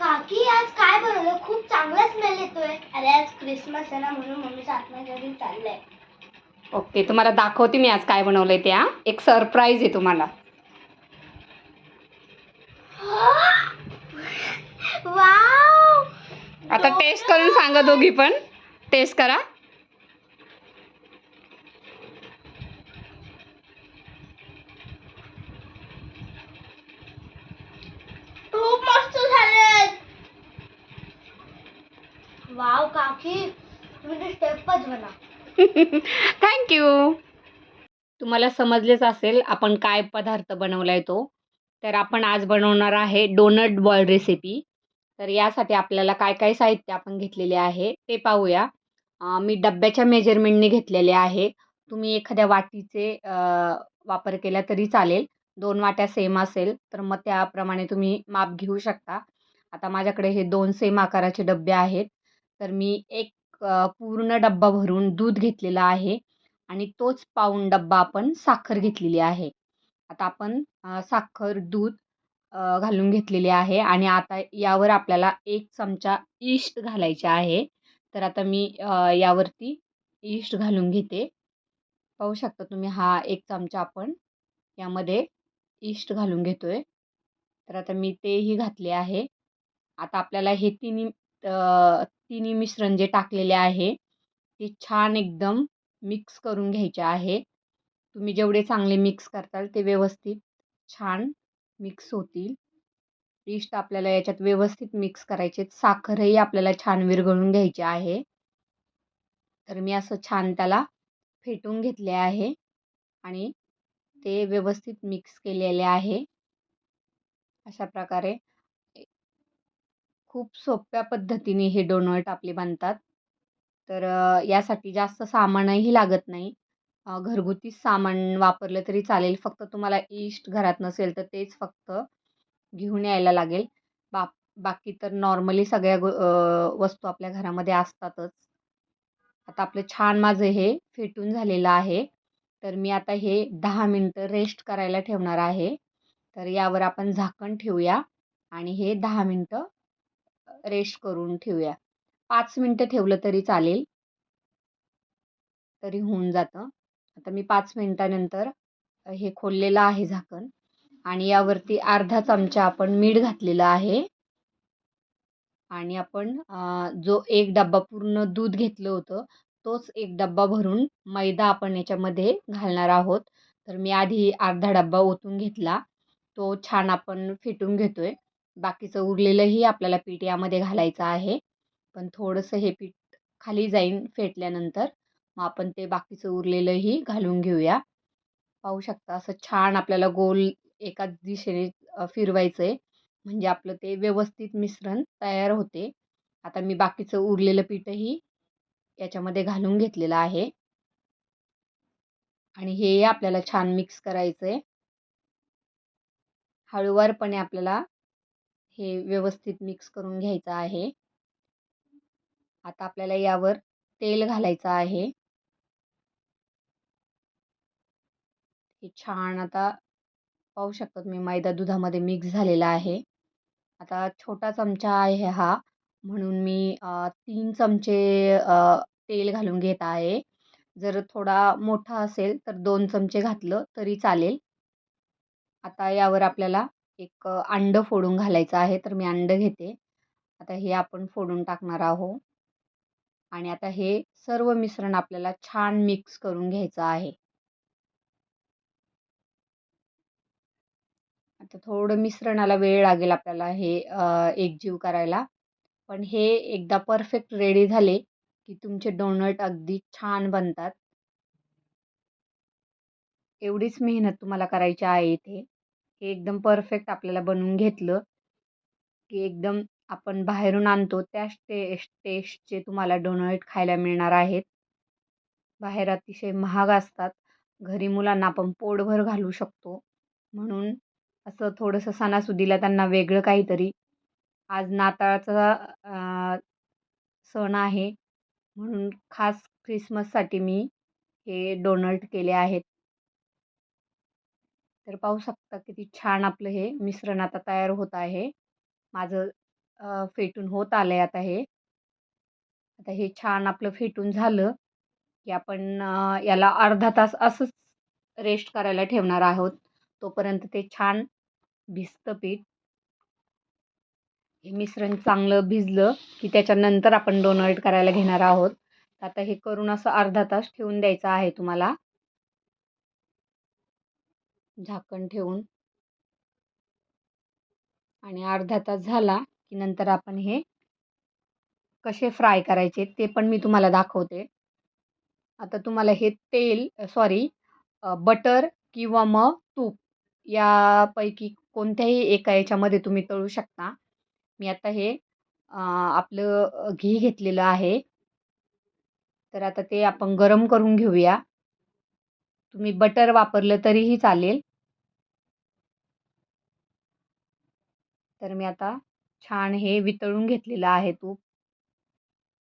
काकी आज काय बनवलं? खूप चांगला स्मेल येतोय. अरे आज क्रिसमस आहे ना म्हणून मम्मीच्या आत्म्याच्या घरी चाललंय. ओके तुम्हाला दाखवते मी आज काय बनवलंय ते हा. एक सरप्राईज आहे तुम्हाला. वाव! आता टेस्ट करून सांगा दोघी पण. टेस्ट करा. खूप मस्त झाले वाव काकी. तुम्ही स्टेपच बना. थँक्यू तुम्हाला समजलेच असेल आपण काय पदार्थ बनवलाय तो. तर आपण आज बनवणार आहे डोनट बॉल रेसिपी तर यासाठी आपल्याला काय काय साहित्य आपण घेतलेले आहे ते पाहूया. मी डब्याच्या मेजरमेंटने घेतलेले आहे. तुम्ही एखाद्या वाटीचे वापर केला तरी चालेल. दोन वाट्या सेम असेल तर मग त्याप्रमाणे तुम्ही माप घेऊ शकता. आता माझ्याकडे हे दोन सेम आकाराचे डबे आहेत. तर मी एक पूर्ण डब्बा भरून दूध घेतलेला आहे आणि तोच पाऊण डब्बा आपण साखर घेतलेली आहे. आता आपण साखर दूध घालून घेतलेली आहे आणि आता यावर आपल्याला एक चमचा ईस्ट घालायचा आहे. तर आता मी यावरती ईस्ट घालून घेते. पाहू शकता तुम्ही हा एक चमचा आपण यामध्ये ईस्ट घालून घेतो आहे तर आता मी तेही घातले आहे. आता आपल्याला हे तिन्ही तिन्ही मिश्रण जे टाकलेले आहे ते छान एकदम मिक्स करून घ्यायचे आहे. तुम्ही जेवढे चांगले मिक्स करताल ते व्यवस्थित छान मिक्स होतील. ईस्ट आपल्याला याच्यात व्यवस्थित मिक्स करायचे साखरही आपल्याला छान विरघळून घ्यायची आहे. तर मी असं छान त्याला फेटून घेतले आहे. आणि ते व्यवस्थित मिक्स केलेले आहे. अशा प्रकारे खूप सोप्या पद्धतीने हे डोनट आपले बनतात. तर यासाठी जास्त सामानही लागत नाही. घरगुती सामान वापरलं तरी चालेल. फक्त तुम्हाला ईस्ट घरात नसेल तर तेच फक्त घेऊन यायला लागेल. बा बाकी तर नॉर्मली सगळ्या गो वस्तू आपल्या घरामध्ये असतातच. आता आपलं छान माझं हे फेटून झालेलं आहे. तर मी आता हे दहा मिनटं रेस्ट करायला ठेवणार आहे. तर यावर आपण झाकण ठेवूया आणि हे दहा मिनटं रेस्ट करून ठेवूया. पाच मिनटं ठेवलं तरी चालेल. तरी होऊन जातं. आता मी पाच मिनटानंतर हे खोललेलं आहे झाकण आणि यावरती अर्धा चमचा आपण मीठ घातलेलं आहे. आणि आपण जो एक डब्बा पूर्ण दूध घेतलं होतं तोच एक डब्बा भरून मैदा आपण याच्यामध्ये घालणार आहोत. तर मी आधी अर्धा डब्बा ओतून घेतला. तो छान आपण फेटून घेतोय. बाकीचं उरलेलंही आपल्याला पीठ यामध्ये घालायचं आहे. पण थोडंसं हे पीठ खाली जाईन फेटल्यानंतर. मग आपण ते बाकीचं उरलेलंही घालून घेऊया. पाहू शकता असं छान आपल्याला गोल एकाच दिशेने फिरवायचं आहे म्हणजे आपलं ते व्यवस्थित मिश्रण तयार होते. आता मी बाकीचं उरलेलं पीठही याच्यामध्ये घालून घेतलेलं आहे. आणि हे आपल्याला छान मिक्स करायचं आहे हळूवारपणे आपल्याला हे व्यवस्थित मिक्स करून घ्यायचं आहे. आता आपल्याला यावर तेल घालायचं आहे. हे छान आता पाहू शकतात मी मैदा दुधामध्ये मिक्स झालेला आहे. आता छोटा चमचा आहे हा. म्हणून मी तीन चमचे तेल घालून घेत आहे. जर थोडा मोठा असेल तर दोन चमचे घातलं तरी चालेल. आता यावर आपल्याला एक अंडं फोडून घालायचं आहे तर मी अंडं घेते. आता हे आपण फोडून टाकणार आहोत. आणि आता हे सर्व मिश्रण आपल्याला छान मिक्स करून घ्यायचं आहे. आता थोडं मिश्रणाला वेळ लागेल आपल्याला हे एकजीव करायला. पण हे एकदा परफेक्ट रेडी झाले की तुमचे डोनट अगदी छान बनतात. एवढीच मेहनत तुम्हाला करायची आहे इथे. हे एकदम परफेक्ट आपल्याला बनवून घेतलं की एकदम आपण बाहेरून आणतो त्याच टेस्ट टेस्टचे तुम्हाला डोनट खायला मिळणार आहेत. बाहेर अतिशय महाग असतात. घरी मुलांना आपण पोटभर घालू शकतो. म्हणून असं थोडंसं सणासुदीला त्यांना वेगळं काहीतरी आज नाताळाचा सण आहे. म्हणून खास ख्रिसमससाठी मी हे डोनल्ड केले आहेत. तर पाहू शकता किती छान आपलं हे मिश्रण आता तयार होत आहे. माझं फेटून होत आलं आहे आता हे. आता हे छान आपलं फेटून झालं की आपण याला अर्धा तास असंच रेस्ट करायला ठेवणार आहोत. तोपर्यंत ते छान भिजतं पीठ. मिश्रण चांगलं भिजलं की त्याच्यानंतर आपण डोनल्ट करायला घेणार आहोत. आता हे करून असं अर्धा तास ठेवून द्यायचं आहे तुम्हाला. झाकण ठेवून. आणि अर्धा तास झाला की नंतर आपण हे कसे फ्राय करायचे ते पण मी तुम्हाला दाखवते. आता तुम्हाला हे तेल सॉरी बटर किंवा मग तूप यापैकी कोणत्याही एका याच्यामध्ये तुम्ही तळू शकता. मी आता हे आपलं घी घेतलेलं आहे. तर आता ते आपण गरम करून घेऊया. तुम्ही बटर वापरलं तरीही चालेल. तर मी आता छान हे वितळून घेतलेलं आहे तूप.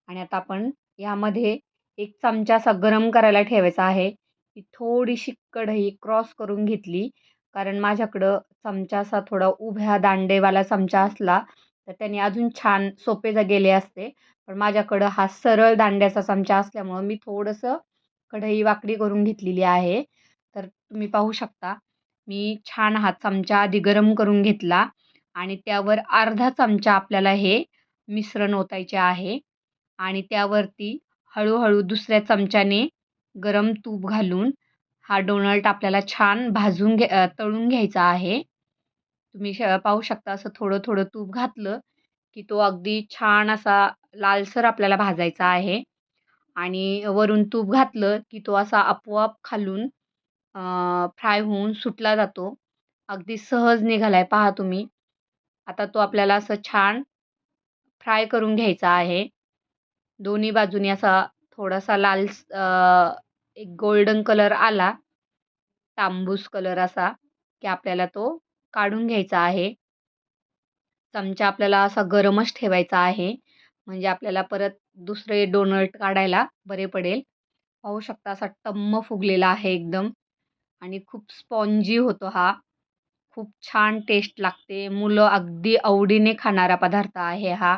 आणि आता आपण यामध्ये एक चमचा असा गरम करायला ठेवायचा आहे. की थोडीशी कढई क्रॉस करून घेतली. कारण माझ्याकडं चमचा असा थोडा उभ्या दांडेवाला चमचा असला तर त्याने अजून छान सोपे जा गेले असते. पण माझ्याकडं हा सरळ दांड्याचा चमचा असल्यामुळं मी थोडंसं कढई वाकडी करून घेतलेली आहे. तर तुम्ही पाहू शकता मी छान हा चमचा आधी गरम करून घेतला आणि त्यावर अर्धा चमचा आपल्याला हे मिश्रण ओतायचे आहे आणि त्यावरती हळूहळू दुसऱ्या चमच्याने गरम तूप घालून हा डोनल्ट आपल्याला छान भाजून घे तळून घ्यायचा आहे. तुम्ही श पाहू शकता असं थोडं थोडं तूप घातलं की तो अगदी छान असा लालसर आपल्याला भाजायचा आहे. आणि वरून तूप घातलं की तो असा आपोआप खालून फ्राय होऊन सुटला जातो. अगदी सहज निघाला आहे पहा तुम्ही. आता तो आपल्याला असं छान फ्राय करून घ्यायचा आहे. दोन्ही बाजूनी असा थोडासा लाल एक गोल्डन कलर आला. तांबूस कलर असा की आपल्याला तो काढून घ्यायचा आहे. चमचा आपल्याला असा गरमच ठेवायचा आहे. म्हणजे आपल्याला परत दुसरे डोनट काढायला बरे पडेल. पाहू शकता असा टम्म फुगलेला आहे एकदम. आणि खूप स्पॉन्जी होतो हा. खूप छान टेस्ट लागते. मुलं अगदी आवडीने खाणारा पदार्थ आहे हा.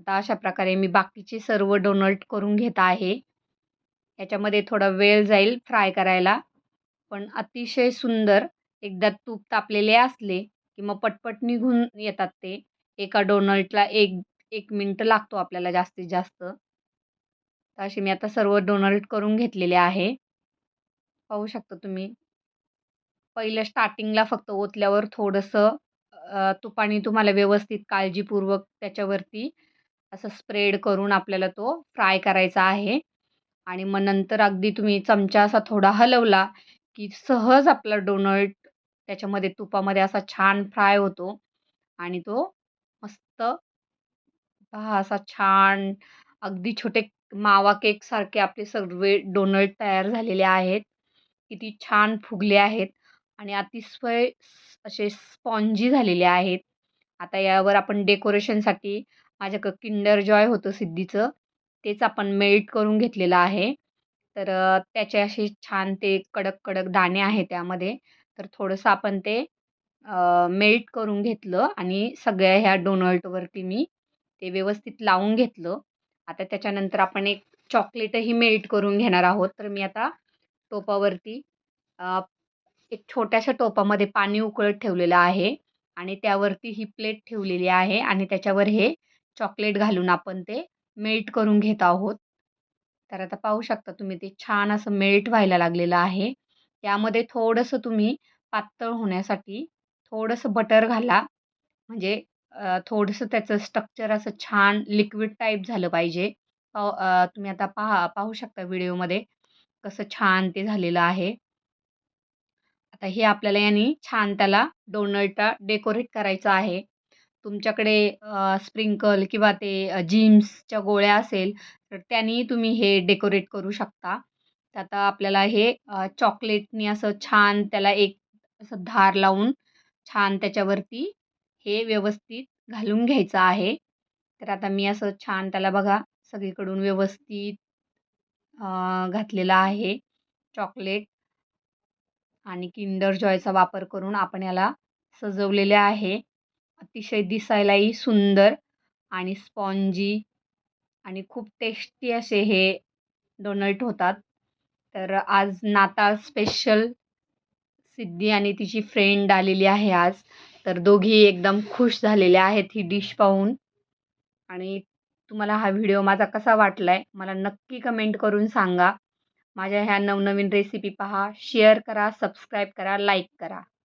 आता अशा प्रकारे मी बाकीचे सर्व डोनट करून घेत आहे. याच्यामध्ये थोडा वेळ जाईल फ्राय करायला. पण अतिशय सुंदर एकदा तूप तापलेले असले की मग पटपट निघून येतात ते. एका डोनल्टला एक एक मिनटं लागतो आपल्याला जास्तीत जास्त. तर असे मी आता सर्व डोनल्ट करून घेतलेले आहे. पाहू शकता तुम्ही. पहिलं स्टार्टिंगला फक्त ओतल्यावर थोडंसं तुपाने तुम्हाला व्यवस्थित काळजीपूर्वक त्याच्यावरती असं स्प्रेड करून आपल्याला तो फ्राय करायचा आहे. आणि मग नंतर अगदी तुम्ही चमचा असा थोडा हलवला की सहज आपला डोनल्ट त्याच्यामध्ये तुपामध्ये असा छान फ्राय होतो आणि तो मस्त पहा असा छान अगदी छोटे मावा केकसारखे आपले सर्व डोनट तयार झालेले आहेत. किती छान फुगले आहेत आणि अतिशय असे स्पॉन्जी झालेले आहेत. आता यावर आपण डेकोरेशनसाठी माझ्याकडं किंडर जॉय होतं सिद्धीचं तेच आपण मेल्ट करून घेतलेलं आहे. तर त्याचे असे छान ते कडक कडक दाणे आहे त्यामध्ये. तर थोडंसं आपण ते मेल्ट करून घेतलं आणि सगळ्या ह्या डोनल्टवरती मी ते व्यवस्थित लावून घेतलं. आता त्याच्यानंतर आपण एक चॉकलेटही मेल्ट करून घेणार आहोत. तर मी आता टोपावरती एक छोट्याशा टोपामध्ये पाणी उकळत ठेवलेलं आहे आणि त्यावरती ही प्लेट ठेवलेली आहे आणि त्याच्यावर हे चॉकलेट घालून आपण ते मेल्ट करून घेत आहोत. तर आता पाहू शकता तुम्ही ते छान असं मेल्ट व्हायला लागलेलं आहे. त्यामध्ये थोडंसं तुम्ही पातळ होण्यासाठी थोडंसं बटर घाला. म्हणजे थोडंसं त्याचं स्ट्रक्चर असं छान लिक्विड टाईप झालं पाहिजे. पाव तुम्ही आता पहा पाहू शकता व्हिडिओमध्ये कसं छान ते झालेलं आहे. आता हे आपल्याला यांनी छान त्याला डोनल्टा डेकोरेट करायचं आहे. तुमच्याकडे स्प्रिंकल किंवा ते जीम्सच्या गोळ्या असेल तर त्यांनी तुम्ही हे डेकोरेट करू शकता. तर आता आपल्याला हे चॉकलेटनी असं छान त्याला एक असं धार लावून छान त्याच्यावरती हे व्यवस्थित घालून घ्यायचं आहे. तर आता मी असं छान त्याला बघा सगळीकडून व्यवस्थित घातलेलं आहे चॉकलेट आणि किंडर जॉयचा वापर करून आपण याला सजवलेले आहे. अतिशय दिसायलाही सुंदर आणि स्पॉन्जी आणि खूप टेस्टी असे हे डोनल्ट होतात. तर आज नाताळ स्पेशल सिद्धी आणि तिची फ्रेंड आलेली आहे आज. तर दोघी एकदम खुश झालेल्या आहेत ही डिश पाहून. आणि तुम्हाला हा व्हिडिओ माझा कसा वाटला आहे मला नक्की कमेंट करून सांगा. माझ्या ह्या नवनवीन रेसिपी पहा शेअर करा सबस्क्राईब करा लाईक करा.